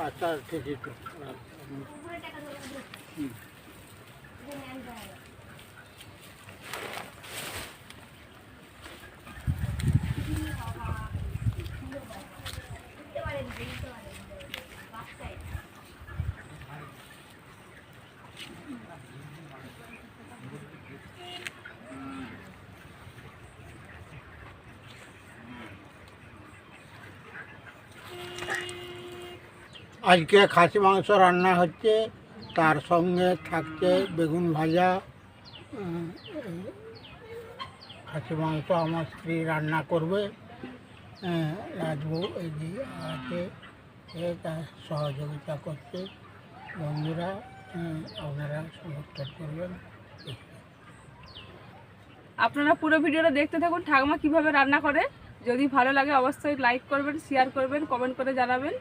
আচ্ছা ঠিকই আজকে খাসি মাংস রান্না হচ্ছে, তার সঙ্গে থাকছে বেগুন ভাজা খাসি মাংস আমার স্ত্রী রান্না করবে। রাজবউ এদিকে আছে তার সহযোগিতা করছে। বন্ধুরা আপনারা সমর্থন করবেন। আপনারা পুরো ভিডিওটা দেখতে থাকুন, ঠাকুমা কীভাবে রান্না করে। যদি ভালো লাগে অবশ্যই লাইক করবেন শেয়ার করবেন কমেন্ট করে জানাবেন।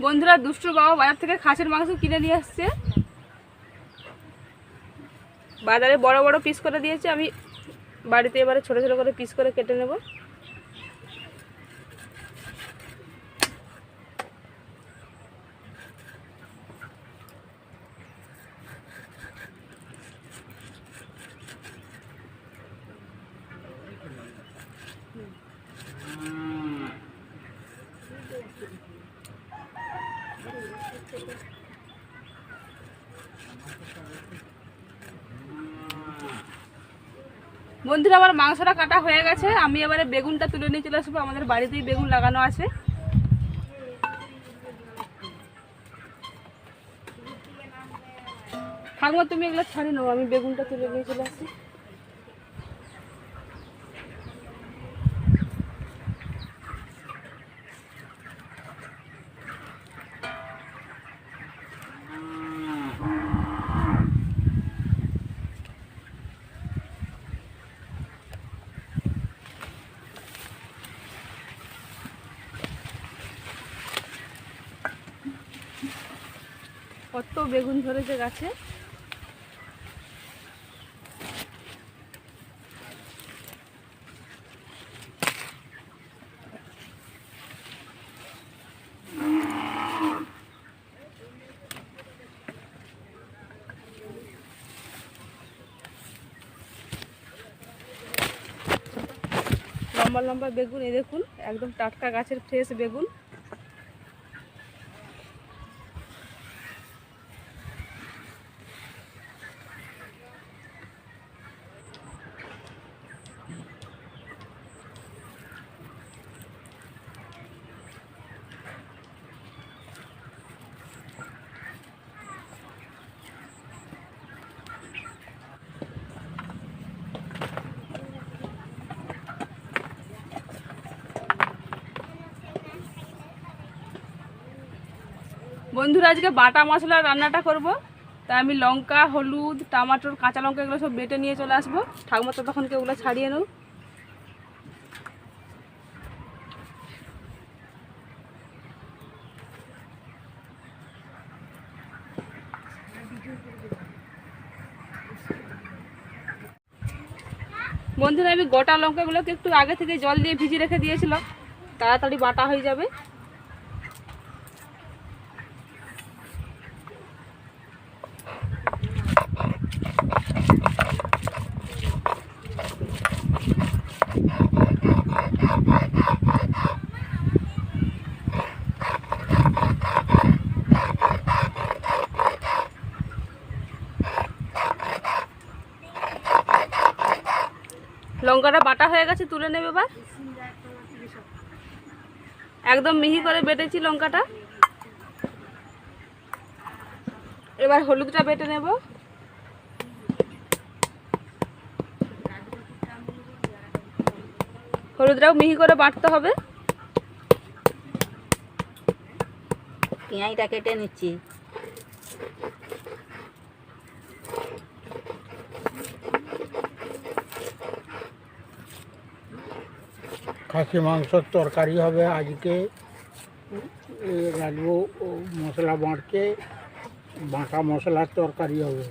বন্ধুরা দুষ্টু বাবা বাজার থেকে খাসের মাংস কিনে নিয়ে আসছে। বাজারে বড় বড় পিস করে দিয়েছে, আমি বাড়িতে এবারে ছোট ছোট করে পিস করে কেটে নেব। বন্ধুরা, আমার মাংসটা কাটা হয়ে গেছে। আমি এবারে বেগুনটা তুলে নিয়ে চলে আসব। আমাদের বাড়িতেই বেগুন লাগানো আছে। ঠাকুমা, তুমি এগুলো ছাড়ি নাও। আমি বেগুনটা তুলে নিয়ে চলে আসি কত বেগুন ধরেছে গাছে। লম্বা লম্বা বেগুন এই দেখুন একদম টাটকা গাছের ফ্রেশ বেগুন। বন্ধুরা, আজকে বাটা মশলা রান্নাটা করব। তাই আমি লঙ্কা, হলুদ, টমাটোর, কাঁচা লঙ্কা এগুলো সব বেটে নিয়ে চলে আসব। ঠাকুমা তো তখন ওগুলো ছাড়িয়ে নেব। বন্ধুরা, আমি গোটা লঙ্কাগুলোকে একটু আগে থেকে জল দিয়ে ভিজিয়ে রেখে দিয়েছিলাম। তাড়াতাড়ি বাটা হয়ে যাবে। লঙ্কাটা বাটা হয়ে গেছে, তুলে নেবে এবার? একদম মিহি করে বেটেছি লঙ্কাটা। এবার হলুদটা বেটে নেব। হলুদটাও মিহি করে বাটতে হবে। পেঁয়াজটা কেটে নিচ্ছি। খাসি মাংসর তরকারি হবে আজকে। রাজবউ মশলা বাঁটছে বাঁটা মশলার তরকারি হবে।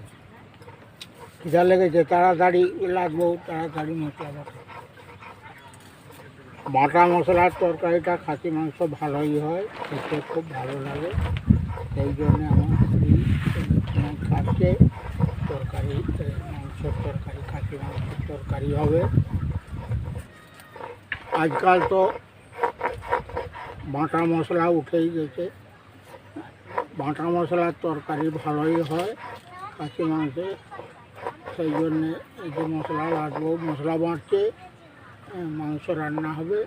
খিদা লেগেছে, তাড়াতাড়ি লাগবো, তাড়াতাড়ি মশলা বাটা বাটা মশলার তরকারিটা খাসি মাংস ভালোই হয়, খেতে খুব ভালো লাগে। সেই জন্য আমার স্ত্রী খাচ্ছে তরকারি মাংসের তরকারি, খাসি মাংসের তরকারি হবে। আজকাল তো বাঁটা মশলা উঠেই গেছে। বাঁটা মশলার তরকারি ভালোই হয় কাঁচি মাংসে। সেই জন্যে এই যে মশলা লাগবো, মশলা বাঁটছে মাংস রান্না হবে।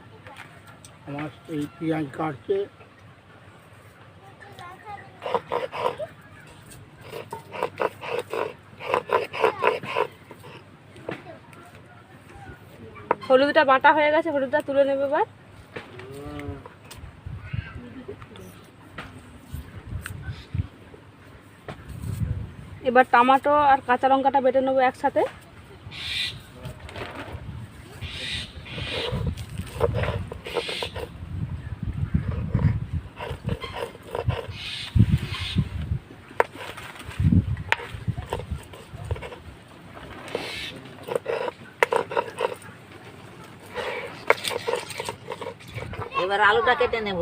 আমার এই পেঁয়াজ কাটছে। হলুদটা বাটা হয়ে গেছে, হলুদটা তুলে নেবে এবার। এবার টমাটো আর কাঁচা লঙ্কাটা বেটে নেব একসাথে। এবার আলুটা কেটে নেব।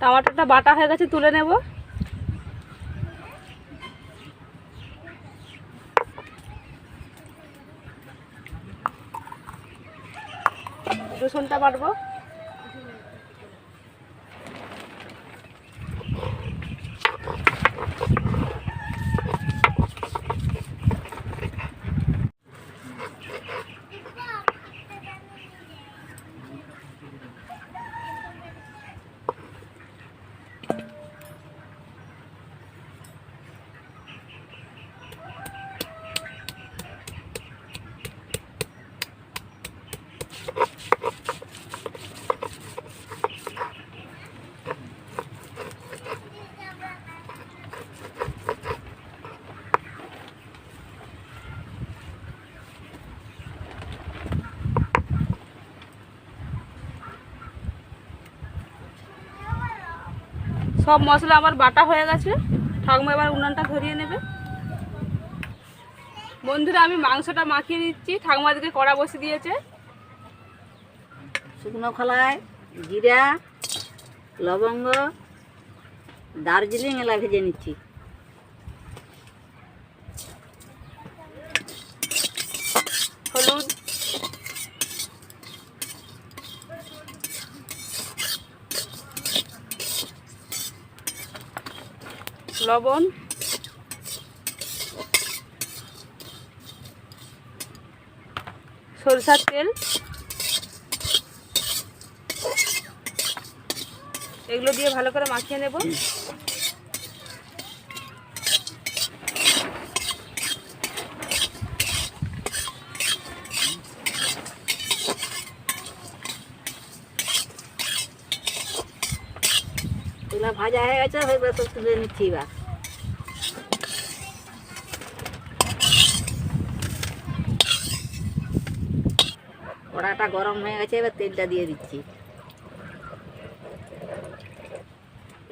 টমাটোটা বাটা হয়ে গেছে তুলে নেব। রসুনটা বাটবো। সব মশলা আমার বাটা হয়ে গেছে। ঠাকুমা এবার উনানটা ধরিয়ে নেবে। বন্ধুরা, আমি মাংসটা মাখিয়ে নিচ্ছি। ঠাকুমাদেরকে কড়া বসে দিয়েছে। শুকনো খলায় জিরা, লবঙ্গ দার্জিলিং এলা ভেজে নিচ্ছি হলুদ লবণ। সরষার তেল। এগুলো দিয়ে ভালো করে মাখিয়ে নেব। ভাজা হয়ে গেছে সব তুলে নিচ্ছি এবার। কড়াটা গরম হয়ে গেছে, এবার তেলটা দিয়ে দিচ্ছি।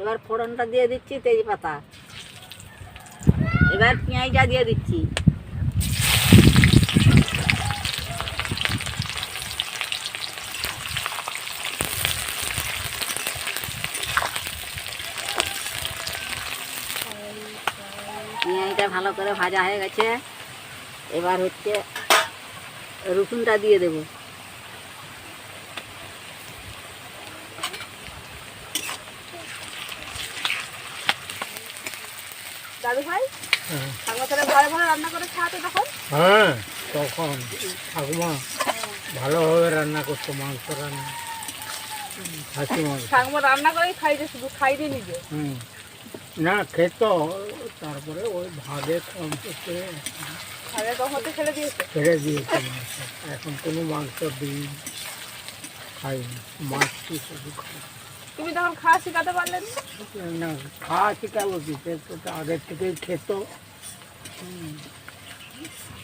এবার ফোড়নটা দিয়ে দিচ্ছি তেজপাতা। এবার পেঁয়াজটা দিয়ে দিচ্ছি। পেঁয়াজটা ভালো করে ভাজা হয়ে গেছে। এবার হচ্ছে রসুনটা দিয়ে দেবো। দাদু ভাই ঠাকুমা তাহলে ঘরে ঘরে রান্না করে খাওয়াতে তখন। হ্যাঁ তখন ঠাকুমা ভালোভাবে রান্না করতো মাংস রান্না ঠাকুমা রান্না করেই শুধু খাইতে নিজে। হুম না খেত তারপরে ওই ভাগে কম করতে ছেড়ে দিয়েছে। ছেড়ে দিয়েছে মাংস। এখন কোনো মাংস ডিম খাইনি মাছটি শুধু খাই। তুমি তখন খাওয়া শেখাতে পারলে না? খাওয়া শিখাবো কি? তো তো আগের থেকেই খেত।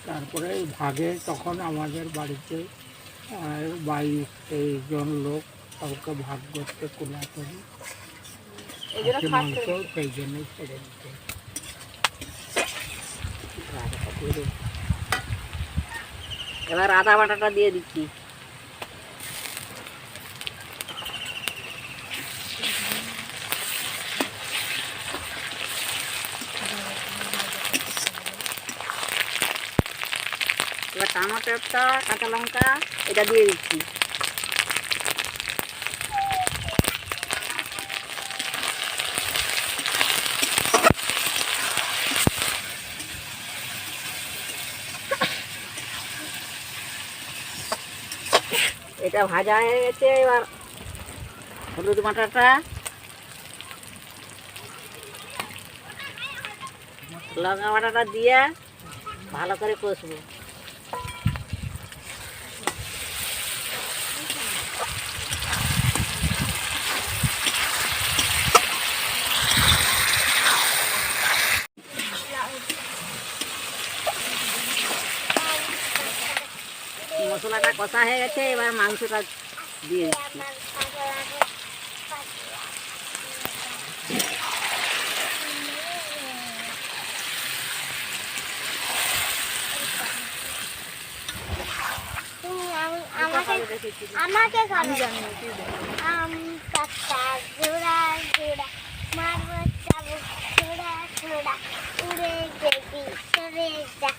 তারপরে ভাগে তখন আমাদের বাড়িতে আর বাইশ তেইশ জন লোক কাউকে ভাগ করতে কোলা করি মাংস সেই জন্যই ছেড়ে দিতে। এবার আদা বাটাটা দিয়ে দিচ্ছি। টমাটোটা কাঁচা লঙ্কা, এটা দিয়ে দিচ্ছি। এটা ভাজা হয়ে গেছে, এবার হলুদ বাটাটা। লঙ্কা বাটাটা দিয়ে ভালো করে কষবো। কষা হয়ে গেছে, এবার মাংসটা দিয়ে দিচ্ছি। আমাকে আম, পাতা জোড়া জোড়া মারবো উড়ে যেবি সরে যা।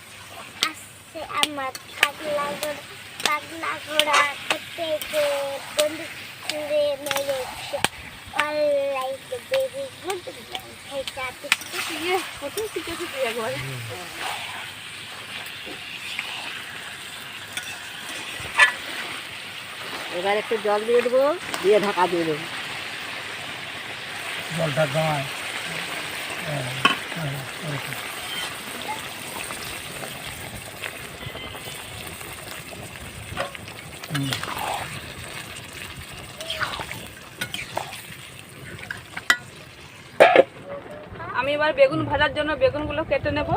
আসছে আমার পাগলা গোড়া পাগলা গোড়া করতে ছুড়ে মেরেছে এবার একটু জল দিয়ে দেবো, দিয়ে ঢাকা দিয়ে দেবো। জলটা গায় আমি এবার বেগুন ভাজার জন্য বেগুনগুলো কেটে নেব।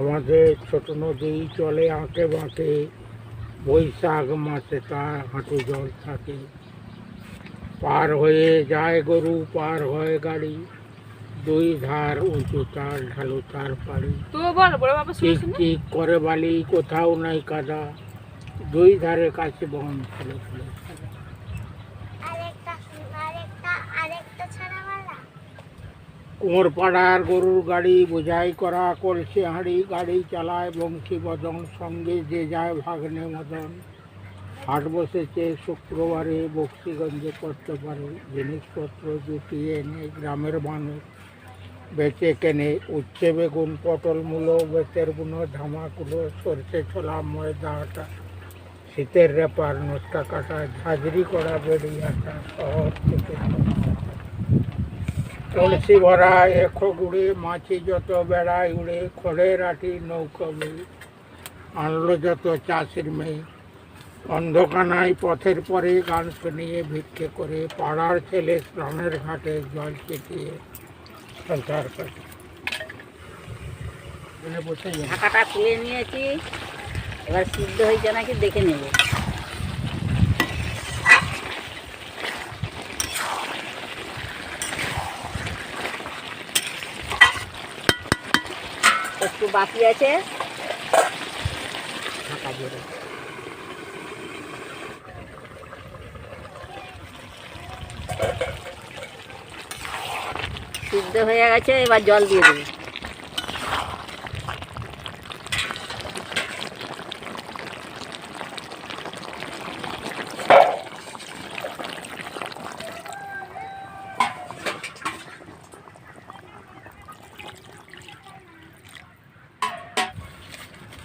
আমাদের ছোট নদী চলে আঁকে বাঁকে বৈশাখ মাসে তার হাঁটু জল থাকে। পার হয়ে যায় গরু, পার হয় গাড়ি। দুই ধার উঁচু তার ঢালু তার পাড়ি। চিক করে বালি কোথাও নাই কাদা। দুই ধারে কাছে বন ফেলে ফেলে সাদা। আরেকটা আরেকটা আরেকটা ছড়া বলা কুমোর পাড়ার গরুর গাড়ি বোঝাই করা কলসি হাঁড়ি গাড়ি চালায় বংশী বদন সঙ্গে যে যায় ভাগ্নে মদন। হাট বসেছে শুক্রবারে বক্সিগঞ্জে করতে পারে জিনিসপত্র জুটিয়ে এনে গ্রামের মানুষ। বেচে কেনে, উচ্ছে বেগুন, পটল মূলো, বেতের বুনো ধামাকুলো, সরষে ছোলা, ময়দা শীতের রেপার, নোটকা কাটা, ঝাঁঝরি করা, বেড়ি আটা, শহর থেকে কলসি ভরা এখো গুড়ে, মাছি যত বেড়ায় উড়ে, খড়ের আটি, নৌকো বেড়ে আনলো যত চাষির মেয়ে। অন্ধকানায় পথের পরে গান শুনিয়ে ভিক্ষে করে, পাড়ার ছেলে স্নানের ঘাটে জল চেটিয়ে ঢাকাটা খুলে নিয়েছি। এবার সিদ্ধ হয়েছে নাকি দেখে নেব। একটু বাকি আছে। ঢাকা দিয়ে সিদ্ধ হয়ে গেছে, এবার জল দিয়ে দেবো।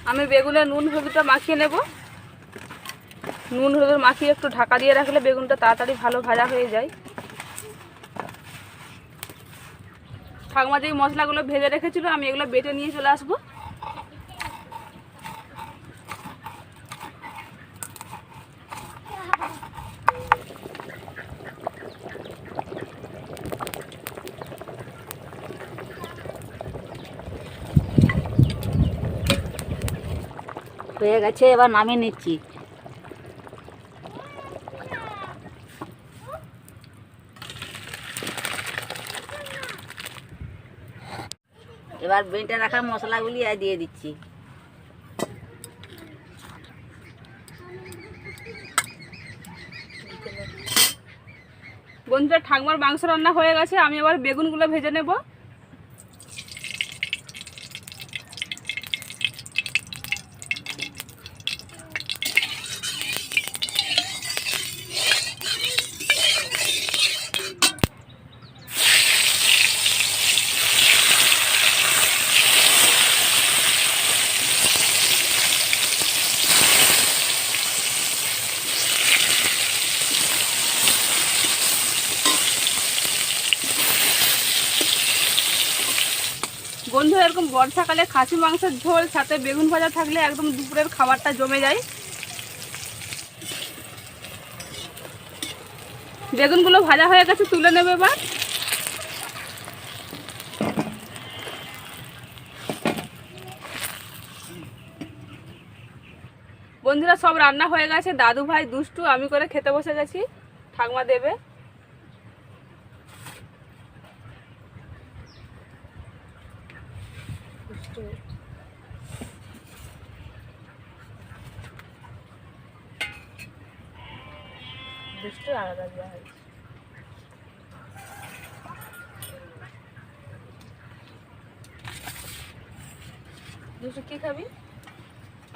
আমি বেগুনে নুন, হলুদটা মাখিয়ে নেব। নুন, হলুদ মাখিয়ে একটু ঢাকা দিয়ে রাখলে বেগুনটা তাড়াতাড়ি ভালো ভাজা হয়ে যায়। ঠাকুমা যে মশলাগুলো ভেজে রেখেছিল, আমি এগুলো বেটে নিয়ে চলে আসব। হয়ে গেছে, এবার নামিয়ে নিচ্ছি। এবার বেঁটে রাখা মশলাগুলি আর দিয়ে দিচ্ছি। বন্ধুরা, ঠাকুমার মাংস রান্না হয়ে গেছে, আমি এবার বেগুনগুলো ভেজে নেব। বন্ধুরা এরকম বর্ষাকালে খাসি মাংসের ঝোল, সাথে বেগুন ভাজা থাকলে একদম দুপুরের খাবারটা জমে যায়। বেগুনগুলো ভাজা হয়ে গেছে, তুলে নেবে এবার। বন্ধুরা, সব রান্না হয়ে গেছে। দাদু ভাই দুষ্টু, আমি করে খেতে বসে গেছি। ঠাকমা দেবে। দুষ্টু আলাদা দেওয়া হয়েছে। দুষ্টু কি খাবি?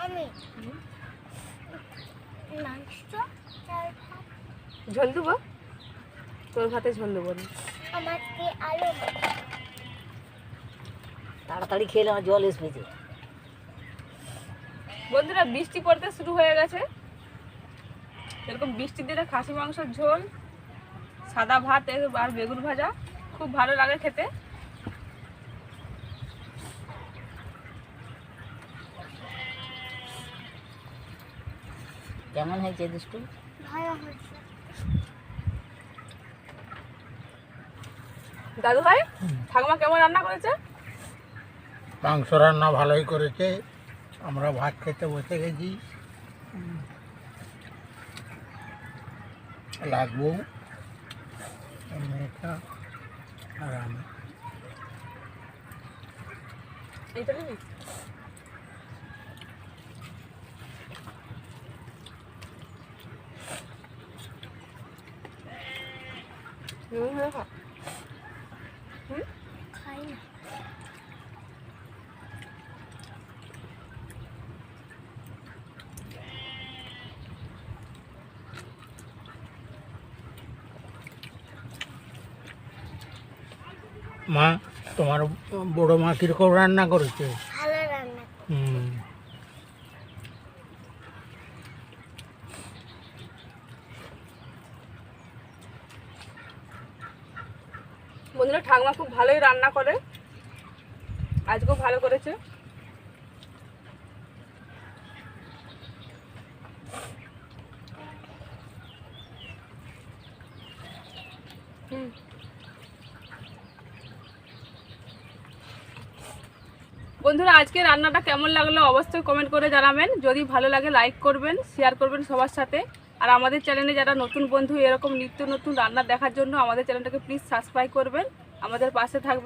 আমি। ঝোল দেবো? তোর ভাতে ঝোল দেবো না। আমার কি আলু তাড়াতাড়ি খেলে আমার জল এসেছে বন্ধুরা বৃষ্টি পড়তে শুরু হয়ে গেছে। এরকম বৃষ্টির দিনে খাসি মাংসের ঝোল সাদা ভাত আর বেগুন ভাজা খুব ভালো লাগে খেতে। কেমন হয়েছে দুষ্টু? দাদু ভাই ঠাকুমা কেমন রান্না করেছে? মাংস রান্না ভালোই করেছে। আমরা ভাত খেতে বসে গেছি। লাগবো মেয়েটা আর আমি এইটা নিবি হুম, হ্যাঁ, খা। খাই না মা তোমার বড় মা কীরকম রান্না করেছে? ভালো রান্না হুম। বন্ধুরা ঠাকুমা খুব ভালোই রান্না করে। আজকেও ভালো করেছে হুম। বন্ধুরা আজকে রান্নাটা কেমন লাগল অবশ্যই কমেন্ট করে জানাবেন। যদি ভালো লাগে লাইক করবেন শেয়ার করবেন সবার সাথে। আর আমাদের চ্যানেলে যারা নতুন বন্ধু, এরকম নিত্য নতুন রান্না দেখার জন্য আমাদের চ্যানেলটাকে প্লিজ সাবস্ক্রাইব করবেন। আমাদের পাশে থাকবেন।